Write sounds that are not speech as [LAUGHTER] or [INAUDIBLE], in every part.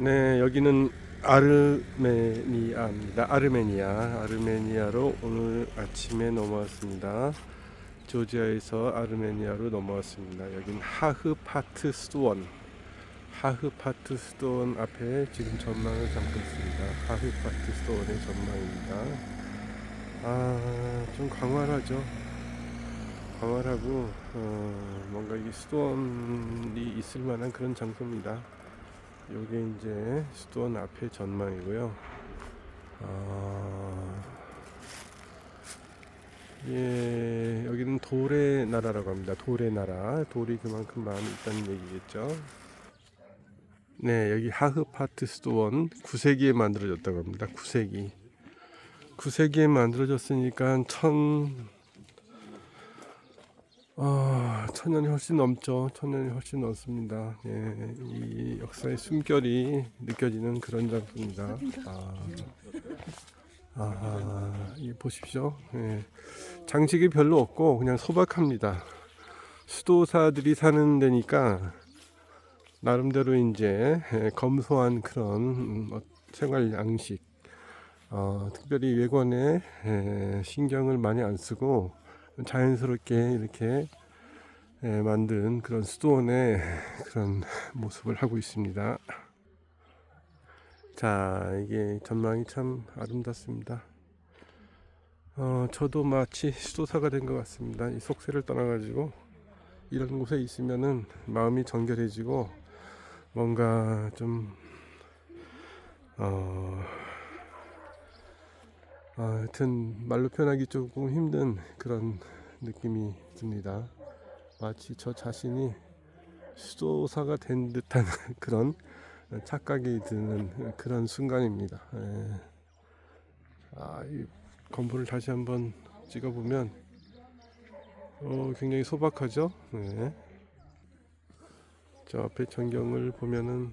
네, 여기는 아르메니아입니다. 아르메니아, 아르메니아로 오늘 아침에 넘어왔습니다. 조지아에서 아르메니아로 넘어왔습니다. 여긴 하흐파트 수도원, 하흐파트 수도원 앞에 지금 전망을 담고 있습니다. 하흐파트 수도원의 전망입니다. 아, 좀 광활하죠. 광활하고 어, 뭔가 이게 수도원이 있을 만한 그런 장소입니다. 요게 이제 수도원 앞의 전망이고요. 아, 예, 여기는 돌의 나라라고 합니다. 돌의 나라. 돌이 그만큼 많이 있다는 얘기겠죠. 네, 여기 하흐파트 수도원 9세기에 만들어졌다고 합니다. 9세기. 9세기에 만들어졌으니까 천 아, 천년이 훨씬 넘죠. 천년이 훨씬 넘습니다. 예, 이 역사의 숨결이 느껴지는 그런 장소입니다. 아, 아, 이 보십시오. 예, 장식이 별로 없고 그냥 소박합니다. 수도사들이 사는 데니까 나름대로 이제 예, 검소한 그런 음, 어, 생활 양식, 어, 특별히 외관에 예, 신경을 많이 안 쓰고 자연스럽게 이렇게 예, 만든 그런 수도원의 [LAUGHS] 그런 모습을 하고 있습니다. 자, 이게 전망이 참 아름답습니다. 어, 저도 마치 수도사가 된 것 같습니다. 이 속세를 떠나가지고 이런 곳에 있으면은 마음이 정결해지고 뭔가 좀 어, 아, 하여튼 말로 표현하기 조금 힘든 그런 느낌이 듭니다. 마치 저 자신이 수도사가 된 듯한 [LAUGHS] 그런 착각이 드는 그런 순간입니다. 예. 아, 이 건물을 다시 한번 찍어보면 어, 굉장히 소박하죠. 네. 저 앞에 전경을 보면은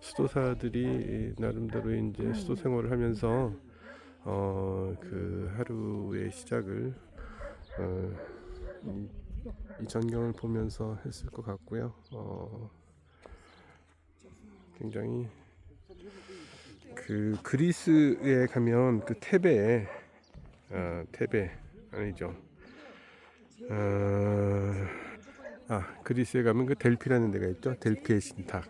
수도사들이 나름대로 이제 수도 생활을 하면서 어, 그 하루의 시작을 어, 이, 이 전경을 보면서 했을 것 같고요. 어, 굉장히 그 그리스에 가면 그 테베 아, 테베 아니죠. 어, 아 그리스에 가면 그 델피라는 데가 있죠. 델피의 신탁.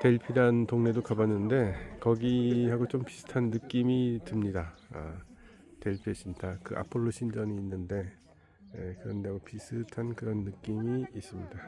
델피란 동네도 가봤는데 거기하고 좀 비슷한 느낌이 듭니다. 아, 델피의 신탁 그 아폴로 신전이 있는데 예, 그런 데하고 비슷한 그런 느낌이 있습니다.